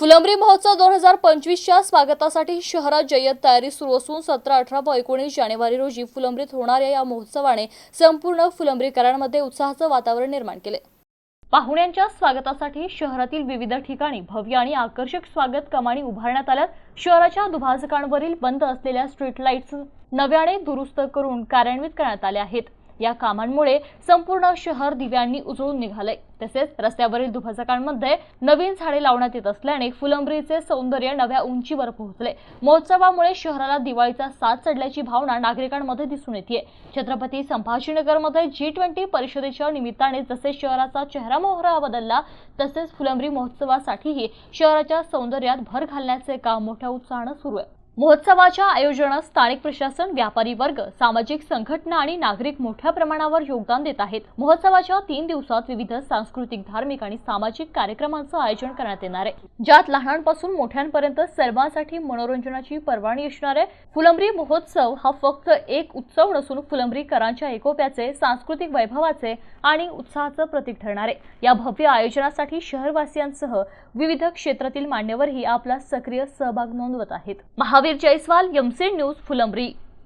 फुलंब्री महोत्सव दोन हजार पंचवीसच्या स्वागतासाठी शहरात जय्यत तयारी सुरू असून सतरा अठरा व एकोणीस जानेवारी रोजी फुलंब्रीत होणाऱ्या या महोत्सवाने संपूर्ण फुलंब्रीकरांमध्ये उत्साहाचं वातावरण निर्माण केले. पाहुण्यांच्या स्वागतासाठी शहरातील विविध ठिकाणी भव्य आणि आकर्षक स्वागत कमानी उभारण्यात आल्यात. शहराच्या दुभाजकांवरील बंद असलेल्या स्ट्रीट लाईट्स नव्याने दुरुस्त करून कार्यान्वित करण्यात आल्या आहेत. या कामांमुळे संपूर्ण शहर दिव्यांनी उजळून निघालंय. तसेच रस्त्यावरील दुभाजकांमध्ये नवीन झाडे लावण्यात येत असल्याने फुलंब्रीचे सौंदर्य नव्या उंचीवर पोहोचले महोत्सवामुळे शहराला दिवाळीचा साथ चढल्याची भावना नागरिकांमध्ये दिसून येते छत्रपती संभाजीनगरमध्ये जी ट्वेंटी परिषदेच्या निमित्ताने जसे शहराचा चेहरा मोहरा बदलला तसेच फुलंब्री महोत्सवासाठीही शहराच्या सौंदर्यात भर घालण्याचे काम मोठ्या उत्साहानं सुरू आहे. महोत्सवाच्या आयोजनात स्थानिक प्रशासन व्यापारी वर्ग सामाजिक संघटना आणि नागरिक मोठ्या प्रमाणावर योगदान देत आहेत. महोत्सवाच्या तीन दिवसात विविध सांस्कृतिक धार्मिक आणि सामाजिक कार्यक्रमांचं आयोजन करण्यात येणार आहे. ज्यात लहानांपासून मोठ्यांपर्यंत सर्वांसाठी मनोरंजनाची पर्वणी असणार आहे. फुलंब्री महोत्सव हा फक्त एक उत्सव नसून फुलंब्रीकरांच्या एकोप्याचे सांस्कृतिक वैभवाचे आणि उत्साहाचं प्रतीक ठरणार आहे. या भव्य आयोजनासाठी शहरवासियांसह विविध क्षेत्रातील मान्यवरही आपला सक्रिय सहभाग नोंदवत आहेत. Mahavir Jaiswal MC news Phulambri.